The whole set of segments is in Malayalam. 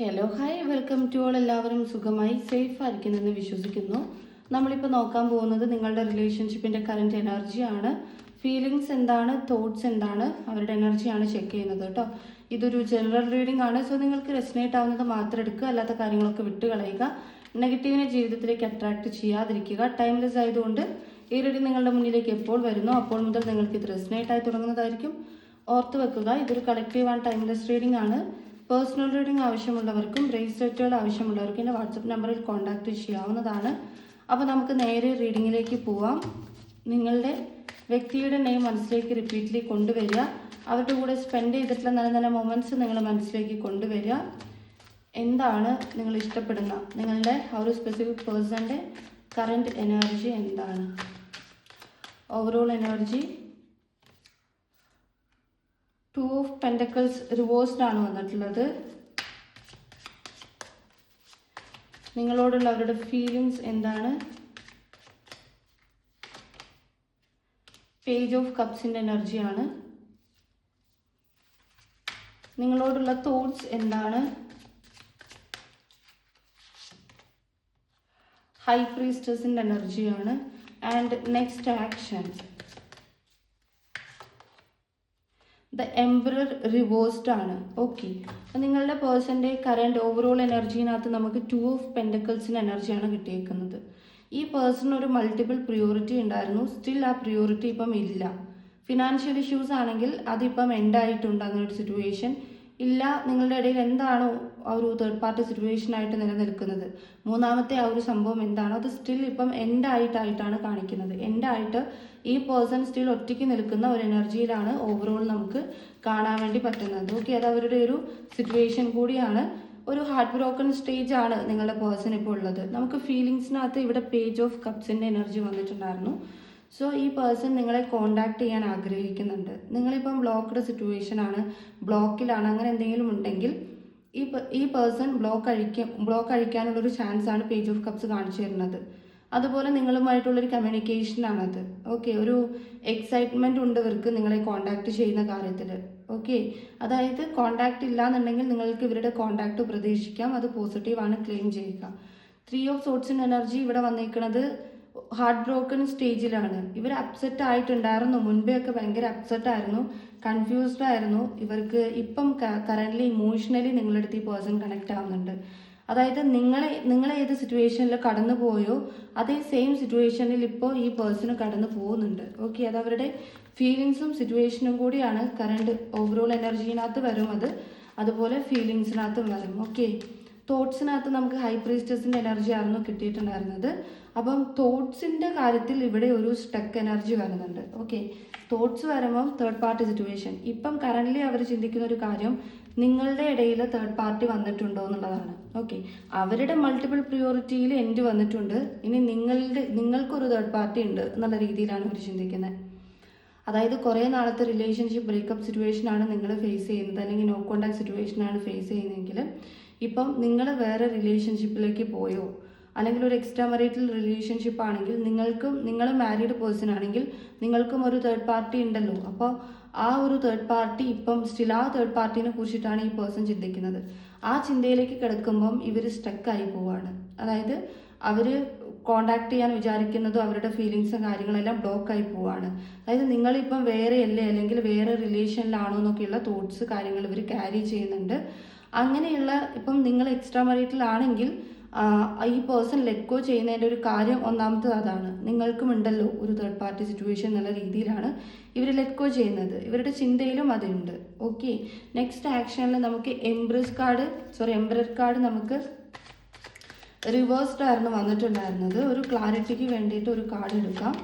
Hello hi welcome to all എല്ലാവരും സുഖമായി സേഫ് ആയിരിക്കുന്നെന്ന് വിശ്വസിക്കുന്നു. നമ്മളിപ്പോൾ നോക്കാൻ പോകുന്നത് നിങ്ങളുടെ റിലേഷൻഷിപ്പിന്റെ കറന്റ് എനർജിയാണ് ഫീലിങ്സ് എന്താണ്? തോട്ട്സ് എന്താണ്? അവരുടെ എനർജിയാണ് ചെക്ക് ചെയ്യുന്നത് കേട്ടോ. ഇതൊരു ജനറൽ റീഡിംഗ് ആണ്. സോ നിങ്ങൾക്ക് റെസിനേറ്റ് ആവുന്നത് മാത്രം എടുക്കുക അല്ലാത്ത കാര്യങ്ങളൊക്കെ വിട്ട് കളയുക നെഗറ്റീവിനെ ജീവിതത്തിലേക്ക് അട്രാക്ട് ചെയ്യാതിരിക്കുക. ടൈംലെസ് ആയതുകൊണ്ട് ഈ റീഡിംഗ് നിങ്ങളുടെ മുന്നിലേക്ക് എപ്പോൾ വരുന്നു അപ്പോൾ മുതൽ നിങ്ങൾക്ക് ഇത് റെസിനേറ്റ് ആയി തുടങ്ങുന്നതായിരിക്കും. ഓർത്ത് വെക്കുക ഇതൊരു കളക്റ്റീവ് ആൻഡ് ടൈംലെസ് റീഡിംഗ് ആണ്. പേഴ്സണൽ റീഡിംഗ് ആവശ്യമുള്ളവർക്കും ബ്രേസ്ലെറ്റുകൾ ആവശ്യമുള്ളവർക്കും എന്റെ വാട്സപ്പ് നമ്പറിൽ കോൺടാക്റ്റ് ചെയ്യാവുന്നതാണ്. അപ്പോൾ നമുക്ക് നേരെ റീഡിങ്ങിലേക്ക് പോവാം. നിങ്ങളുടെ വ്യക്തിയുടെ നെയിം മനസ്സിലേക്ക് റിപ്പീറ്റ്ലി കൊണ്ടുവരിക. അവരുടെ കൂടെ സ്പെൻഡ് ചെയ്തിട്ടുള്ള നല്ല നല്ല മൊമെന്റ്സ് നിങ്ങൾ മനസ്സിലേക്ക് കൊണ്ടുവരിക. എന്താണ് നിങ്ങൾ ഇഷ്ടപ്പെടുന്ന? നിങ്ങളുടെ ആ ഒരു സ്പെസിഫിക് പേഴ്സന്റെ കറന്റ് എനർജി എന്താണ്? Overall energy two of pentacles reversed ആണ് വന്നിട്ടുള്ളത്. നിങ്ങളോടുള്ള അവരുടെ ഫീലിങ്സ് എന്താണ്? പേജ് ഓഫ് കപ്സിന്റെ എനർജിയാണ് നിങ്ങളോടുള്ള തോട്ട്സ് എന്താണ്? ഹൈ പ്രീസ്റ്റസിന്റെ എനർജിയാണ് and next action the emperor reversed ആണ്. ഓക്കെ നിങ്ങളുടെ പേഴ്സന്റെ കറണ്ട് ഓവറോൾ എനർജിനകത്ത് നമുക്ക് ടു ഓഫ് പെൻഡക്കിൾസിന് എനർജിയാണ് കിട്ടിയേക്കുന്നത്. ഈ പേഴ്സൺ ഒരു മൾട്ടിപ്പിൾ പ്രിയോറിറ്റി ഉണ്ടായിരുന്നു. സ്റ്റിൽ ആ പ്രിയോറിറ്റി ഇപ്പം ഇല്ല. ഫിനാൻഷ്യൽ ഇഷ്യൂസ് ആണെങ്കിൽ അതിപ്പം എൻഡായിട്ടുണ്ട് അങ്ങനെ ഒരു സിറ്റുവേഷൻ ഇല്ല നിങ്ങളുടെ ഇടയിൽ എന്താണോ ആ ഒരു തേർഡ് പാർട്ടി സിറ്റുവേഷൻ ആയിട്ട് നിലനിൽക്കുന്നത്. മൂന്നാമത്തെ ആ ഒരു സംഭവം എന്താണോ അത് സ്റ്റിൽ ഇപ്പം എൻഡായിട്ടായിട്ടാണ് കാണിക്കുന്നത്. എൻഡായിട്ട് ഈ പേഴ്സൺ സ്റ്റിൽ ഒറ്റയ്ക്ക് നിൽക്കുന്ന ഒരു എനർജിയിലാണ് ഓവറോൾ നമുക്ക് കാണാൻ വേണ്ടി പറ്റുന്നത്. ഓക്കെ അത് അവരുടെ ഒരു സിറ്റുവേഷൻ കൂടിയാണ്. ഒരു ഹാർട്ട് ബ്രോക്കൺ സ്റ്റേജ് ആണ് നിങ്ങളുടെ പേഴ്സൺ ഇപ്പോൾ ഉള്ളത്. നമുക്ക് ഫീലിങ്സിനകത്ത് ഇവിടെ പേജ് ഓഫ് കപ്സിന്റെ എനർജി വന്നിട്ടുണ്ടായിരുന്നു. സോ ഈ പേഴ്സൺ നിങ്ങളെ കോണ്ടാക്ട് ചെയ്യാൻ ആഗ്രഹിക്കുന്നുണ്ട്. നിങ്ങളിപ്പം ബ്ലോക്ക്ഡ് സിറ്റുവേഷൻ ആണ്. ബ്ലോക്കിലാണ് അങ്ങനെ എന്തെങ്കിലും ഉണ്ടെങ്കിൽ ഈ ഈ പേഴ്സൺ ബ്ലോക്ക് അഴിക്കും ബ്ലോക്ക് അഴിക്കാനുള്ളൊരു ചാൻസ് ആണ് പേജ് ഓഫ് കപ്സ് കാണിച്ചു തരുന്നത്. അതുപോലെ നിങ്ങളുമായിട്ടുള്ളൊരു കമ്മ്യൂണിക്കേഷനാണത് ഓക്കെ ഒരു എക്സൈറ്റ്മെന്റ് ഉണ്ട് ഇവർക്ക് നിങ്ങളെ കോണ്ടാക്ട് ചെയ്യുന്ന കാര്യത്തിൽ ഓക്കെ അതായത് കോണ്ടാക്ട് ഇല്ല എന്നുണ്ടെങ്കിൽ നിങ്ങൾക്ക് ഇവരുടെ കോണ്ടാക്ട് പ്രതീക്ഷിക്കാം. അത് പോസിറ്റീവാണ് ക്ലെയിം ചെയ്യുക. ത്രീ ഓഫ് സോട്സിന്റെ എനർജി ഇവിടെ വന്നിരിക്കുന്നത് ഹാർട്ട് ബ്രോക്കൺ സ്റ്റേജിലാണ്. ഇവർ അപ്സെറ്റ് ആയിട്ടുണ്ടായിരുന്നു. മുൻപേ ഒക്കെ ഭയങ്കര അപ്സെറ്റ് ആയിരുന്നു. കൺഫ്യൂസ്ഡ് ആയിരുന്നു. ഇവർക്ക് ഇപ്പം കറന്റ്ലി ഇമോഷണലി നിങ്ങളുടെ ഈ പേഴ്സൺ കണക്ട് ആവുന്നുണ്ട്. അതായത് നിങ്ങളെ നിങ്ങൾ ഏത് സിറ്റുവേഷനിൽ കടന്നു പോയോ അതേ സെയിം സിറ്റുവേഷനിൽ ഇപ്പോൾ ഈ പേഴ്സൺ കടന്നു പോകുന്നുണ്ട്. ഓക്കെ അത് അവരുടെ ഫീലിങ്സും സിറ്റുവേഷനും കൂടിയാണ് കറണ്ട് ഓവറോൾ എനർജിനകത്ത് വരും അത് അതുപോലെ ഫീലിങ്സിനകത്തും വരും. ഓക്കെ തോട്ട്സിനകത്ത് നമുക്ക് ഹൈ പ്രീസ്റ്റസിന്റെ എനർജി ആയിരുന്നു കിട്ടിയിട്ടുണ്ടായിരുന്നത്. അപ്പം തോട്ട്സിന്റെ കാര്യത്തിൽ ഇവിടെ ഒരു സ്റ്റക്ക് എനർജി വരുന്നുണ്ട്. ഓക്കെ. തോട്ട്സ് വരുമ്പം തേർഡ് പാർട്ടി സിറ്റുവേഷൻ ഇപ്പം കറന്റ്ലി അവർ ചിന്തിക്കുന്ന ഒരു കാര്യം നിങ്ങളുടെ ഇടയിൽ തേർഡ് പാർട്ടി വന്നിട്ടുണ്ടോ എന്നുള്ളതാണ്. ഓക്കെ. അവരുടെ മൾട്ടിപ്പിൾ പ്രിയോറിറ്റിയിൽ എൻഡ് വന്നിട്ടുണ്ട്. ഇനി നിങ്ങളുടെ നിങ്ങൾക്കൊരു തേർഡ് പാർട്ടി ഉണ്ട് എന്നുള്ള രീതിയിലാണ് അവർ ചിന്തിക്കുന്നത്. അതായത് കുറേ നാളത്തെ റിലേഷൻഷിപ്പ് ബ്രേക്കപ്പ് സിറ്റുവേഷനാണ് നിങ്ങൾ ഫേസ് ചെയ്യുന്നത്. അല്ലെങ്കിൽ നോ കോണ്ടാക്ട് സിറ്റുവേഷനാണ് ഫേസ് ചെയ്യുന്നതെങ്കിൽ ഇപ്പം നിങ്ങൾ വേറെ റിലേഷൻഷിപ്പിലേക്ക് പോയോ? അല്ലെങ്കിൽ ഒരു എക്സ്ട്രാ മറിറ്റൽ റിലേഷൻഷിപ്പ് ആണെങ്കിൽ നിങ്ങൾക്കും നിങ്ങൾ മാരീഡ് പേഴ്സൺ ആണെങ്കിൽ നിങ്ങൾക്കും ഒരു തേർഡ് പാർട്ടി ഉണ്ടല്ലോ. അപ്പോൾ ആ ഒരു തേർഡ് പാർട്ടി ഇപ്പം സ്റ്റിൽ ആ തേർഡ് പാർട്ടിനെ കുറിച്ചിട്ടാണ് ഈ പേഴ്സൺ ചിന്തിക്കുന്നത്. ആ ചിന്തയിലേക്ക് കിടക്കുമ്പം ഇവർ സ്റ്റക്കായി പോവാണ്. അതായത് അവർ കോണ്ടാക്ട് ചെയ്യാൻ വിചാരിക്കുന്നതും അവരുടെ ഫീലിങ്സും കാര്യങ്ങളെല്ലാം ബ്ലോക്ക് ആയി പോവാണ്. അതായത് നിങ്ങളിപ്പം വേറെയല്ലേ അല്ലെങ്കിൽ വേറെ റിലേഷനിലാണോ എന്നൊക്കെയുള്ള തോട്ട്സ് കാര്യങ്ങൾ ഇവർ ക്യാരി ചെയ്യുന്നുണ്ട്. അങ്ങനെയുള്ള ഇപ്പം നിങ്ങൾ എക്സ്ട്രാ മറിറ്റൽ ആണെങ്കിൽ ഈ പേഴ്സൺ ഗോ ചെയ്യുന്നതിന്റെ ഒരു കാര്യം ഒന്നാമത്തത് അതാണ്. നിങ്ങൾക്കും ഉണ്ടല്ലോ ഒരു തേർഡ് പാർട്ടി സിറ്റുവേഷൻ എന്നുള്ള രീതിയിലാണ് ഇവർ ഗോ ചെയ്യുന്നത്. ഇവരുടെ ചിന്തയിലും അതുണ്ട്. ഓക്കെ നെക്സ്റ്റ് ആക്ഷനിൽ നമുക്ക് empress card sorry emperor card നമുക്ക് റിവേഴ്സ്ഡ് ആയിരുന്നു വന്നിട്ടുണ്ടായിരുന്നത്. ഒരു ക്ലാരിറ്റിക്ക് വേണ്ടിയിട്ട് ഒരു കാർഡ് എടുക്കാം.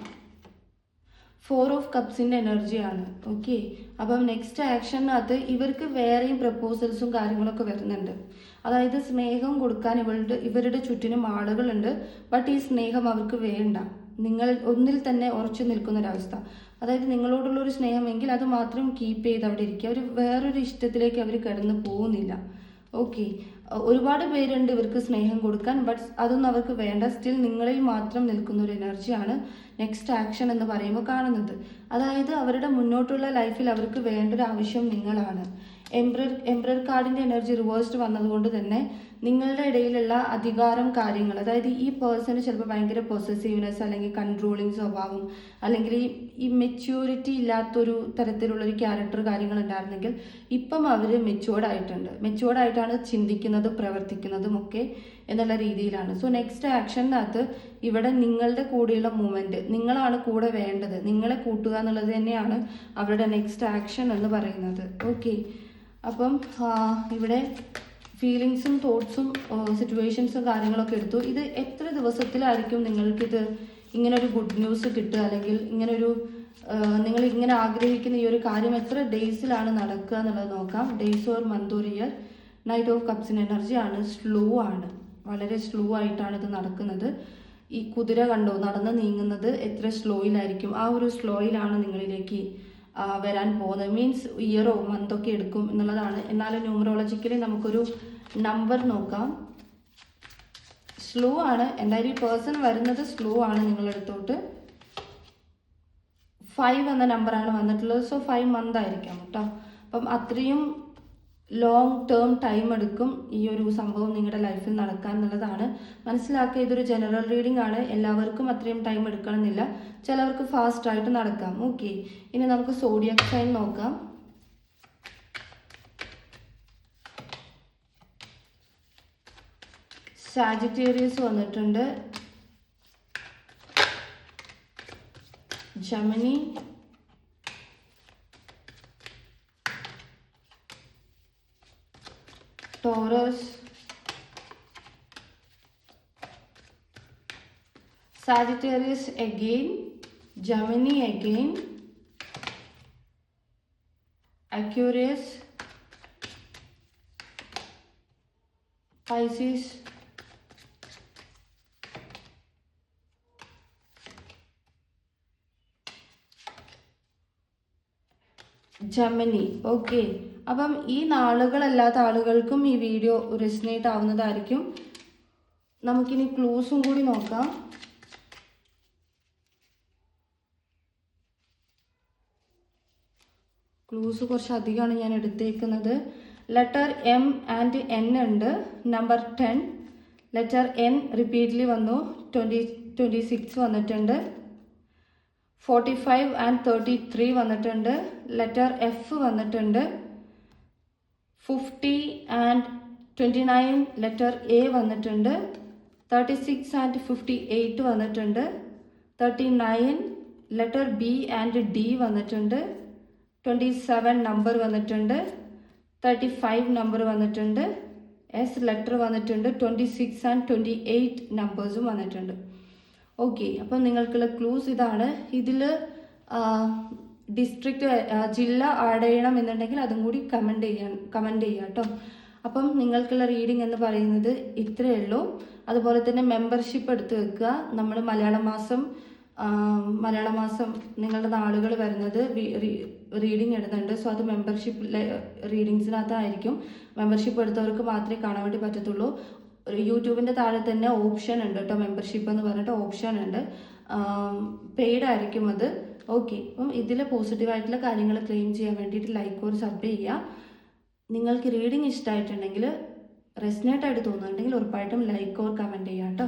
ഫോർ ഓഫ് കപ്സിന്റെ എനർജിയാണ് ഓക്കെ അപ്പം നെക്സ്റ്റ് ആക്ഷനകത്ത് ഇവർക്ക് വേറെയും പ്രപ്പോസൽസും കാര്യങ്ങളൊക്കെ വരുന്നുണ്ട്. അതായത് സ്നേഹം കൊടുക്കാൻ ഇവളുടെ ഇവരുടെ ചുറ്റിനും ആളുകളുണ്ട്. ബട്ട് ഈ സ്നേഹം അവർക്ക് വേണ്ട. നിങ്ങൾ ഒന്നിൽ തന്നെ ഉറച്ചു നിൽക്കുന്ന ഒരവസ്ഥ അതായത് നിങ്ങളോടുള്ള ഒരു സ്നേഹമെങ്കിൽ അത് മാത്രം കീപ്പ് ചെയ്ത് അവിടെ ഇരിക്കുക. അവർ വേറൊരു ഇഷ്ടത്തിലേക്ക് അവർ കിടന്നു പോകുന്നില്ല. ഓക്കെ ഒരുപാട് പേരുണ്ട് ഇവർക്ക് സ്നേഹം കൊടുക്കാൻ ബട്ട് അതൊന്നും അവർക്ക് വേണ്ട. സ്റ്റിൽ നിങ്ങളിൽ മാത്രം നിൽക്കുന്ന ഒരു എനർജിയാണ് നെക്സ്റ്റ് ആക്ഷൻ എന്ന് പറയുമ്പോൾ കാണുന്നത്. അതായത് അവരുടെ മുന്നോട്ടുള്ള ലൈഫിൽ അവർക്ക് വേണ്ട ഒരു ആവശ്യം നിങ്ങളാണ്. എംബ്രർ എംബ്രർ കാർഡിന്റെ എനർജി റിവേഴ്സ്ഡ് വന്നതുകൊണ്ട് തന്നെ നിങ്ങളുടെ ഇടയിലുള്ള അധികാരം കാര്യങ്ങൾ അതായത് ഈ പേഴ്സണ് ചിലപ്പോൾ ഭയങ്കര പൊസസീവ്നെസ് അല്ലെങ്കിൽ കൺട്രോളിങ് സ്വഭാവം അല്ലെങ്കിൽ ഈ മെച്യൂരിറ്റി ഇല്ലാത്തൊരു തരത്തിലുള്ള ഒരു ക്യാരക്ടർ കാര്യങ്ങൾ ഉണ്ടായിരുന്നെങ്കിൽ ഇപ്പം അവർ മെച്യൂർഡ് ആയിട്ടുണ്ട്. മെച്യൂർഡ് ആയിട്ടാണ് ചിന്തിക്കുന്നതും പ്രവർത്തിക്കുന്നതും ഒക്കെ എന്നുള്ള രീതിയിലാണ്. സോ നെക്സ്റ്റ് ആക്ഷനകത്ത് ഇവിടെ നിങ്ങളുടെ കൂടെയുള്ള മൂമെന്റ് നിങ്ങളാണ് കൂടെ വേണ്ടത് നിങ്ങളെ കൂട്ടുക എന്നുള്ളത് തന്നെയാണ് അവരുടെ നെക്സ്റ്റ് ആക്ഷൻ എന്ന് പറയുന്നത്. ഓക്കെ അപ്പം ഇവിടെ ഫീലിങ്സും തോട്ട്സും സിറ്റുവേഷൻസും കാര്യങ്ങളൊക്കെ എടുത്തു. ഇത് എത്ര ദിവസത്തിലായിരിക്കും നിങ്ങൾക്കിത് ഇങ്ങനൊരു ഗുഡ് ന്യൂസ് കിട്ടുക? അല്ലെങ്കിൽ ഇങ്ങനൊരു നിങ്ങൾ ഇങ്ങനെ ആഗ്രഹിക്കുന്ന ഈ ഒരു കാര്യം എത്ര ഡേയ്സിലാണ് നടക്കുക എന്നുള്ളത് നോക്കാം. Days or month or year knight of കപ്സിൻ energy ആണ്. സ്ലോ ആണ്. വളരെ സ്ലോ ആയിട്ടാണ് ഇത് നടക്കുന്നത്. ഈ കുതിര കണ്ടോ? നടന്ന് നീങ്ങുന്നത് എത്ര സ്ലോയിലായിരിക്കും ആ ഒരു സ്ലോയിലാണ് നിങ്ങളിലേക്ക് വരാൻ പോകുന്നത്. മീൻസ് ഇയറോ മന്തൊക്കെ എടുക്കും എന്നുള്ളതാണ്. എന്നാലും ന്യൂമറോളജിക്കലി നമുക്കൊരു നമ്പർ നോക്കാം. സ്ലോ ആണ്. എന്തായാലും ഈ പേഴ്സൺ വരുന്നത് സ്ലോ ആണ് നിങ്ങളെടുത്തോട്ട് ഫൈവ് എന്ന നമ്പറാണ് വന്നിട്ടുള്ളത്. സോ ഫൈവ് മന്ത് ആയിരിക്കാം കേട്ടോ അപ്പം അത്രയും ലോങ് ടേം ടൈം എടുക്കും ഈ ഒരു സംഭവം നിങ്ങളുടെ ലൈഫിൽ നടക്കാൻ എന്നുള്ളതാണ്. മനസ്സിലാക്കുക ഇതൊരു ജനറൽ റീഡിംഗ് ആണ്. എല്ലാവർക്കും അത്രയും ടൈം എടുക്കണമെന്നില്ല. ചിലവർക്ക് ഫാസ്റ്റ് ആയിട്ട് നടക്കാം. ഓക്കെ ഇനി നമുക്ക് സോഡിയക് സൈൻ നോക്കാം. സാജിറ്റേറിയസ് വന്നിട്ടുണ്ട്. Gemini Taurus, Sagittarius again, Gemini again, Aquarius, Pisces, Germany. Okay. അപ്പം ഈ നാളുകളല്ലാത്ത ആളുകൾക്കും ഈ വീഡിയോ റെസിനേറ്റ് ആവുന്നതായിരിക്കും. നമുക്കിനി ക്ലൂസും കൂടി നോക്കാം. ക്ലൂസ് കുറച്ച് അധികമാണ് ഞാൻ എടുത്തേക്കുന്നത്. ലെറ്റർ എം ആൻഡ് എൻ ഉണ്ട്. Number ten letter N repeatedly വന്നു. ട്വന്റി ട്വന്റി സിക്സ് വന്നിട്ടുണ്ട്. Forty five and thirty three വന്നിട്ടുണ്ട്. ലെറ്റർ എഫ് വന്നിട്ടുണ്ട്. Fifty and twenty nine letter A വന്നിട്ടുണ്ട്. Thirty six and fifty eight വന്നിട്ടുണ്ട്. Thirty nine letter B and D വന്നിട്ടുണ്ട്. ട്വന്റി സെവൻ നമ്പർ വന്നിട്ടുണ്ട്. തേർട്ടി ഫൈവ് നമ്പർ വന്നിട്ടുണ്ട്. എസ് ലെറ്റർ വന്നിട്ടുണ്ട്. Twenty six and twenty eight നമ്പേഴ്സും വന്നിട്ടുണ്ട്. ഓക്കെ അപ്പം നിങ്ങൾക്കുള്ള ക്ലൂസ് ഇതാണ്. ഇതിൽ ഡിസ്ട്രിക്റ്റ് ജില്ല ആഡ് ചെയ്യണം എന്നുണ്ടെങ്കിൽ അതും കൂടി കമന്റ് ചെയ്യാൻ കമന്റ് ചെയ്യുക കേട്ടോ. അപ്പം നിങ്ങൾക്കുള്ള റീഡിംഗ് എന്ന് പറയുന്നത് ഇത്രയേ ഉള്ളൂ. അതുപോലെ തന്നെ മെമ്പർഷിപ്പ് എടുത്ത് വെക്കുക. നമ്മൾ മലയാള മാസം മലയാള മാസം നിങ്ങളുടെ നാളുകൾ വരുന്നത് റീഡിംഗ് ഇടുന്നുണ്ട്. സോ അത് മെമ്പർഷിപ്പ് റീഡിങ്സിനകത്തായിരിക്കും മെമ്പർഷിപ്പ് എടുത്തവർക്ക് മാത്രമേ കാണാൻ വേണ്ടി പറ്റത്തുള്ളൂ. യൂട്യൂബിന്റെ താഴെ തന്നെ ഓപ്ഷൻ ഉണ്ട് കേട്ടോ മെമ്പർഷിപ്പ് എന്ന് പറഞ്ഞിട്ട് ഓപ്ഷൻ ഉണ്ട്. പെയ്ഡ് ആയിരിക്കും അത്. ഓക്കെ അപ്പം ഇതിൽ പോസിറ്റീവായിട്ടുള്ള കാര്യങ്ങൾ ക്ലെയിം ചെയ്യാൻ വേണ്ടിയിട്ട് ലൈക്ക് ഒരു സബ് ചെയ്യുക. നിങ്ങൾക്ക് റീഡിങ് ഇഷ്ടമായിട്ടുണ്ടെങ്കിൽ റെസ്നേറ്റ് ആയിട്ട് തോന്നുന്നുണ്ടെങ്കിൽ ഉറപ്പായിട്ടും ലൈക്ക് ഓർ കമന്റ് ചെയ്യാം കേട്ടോ.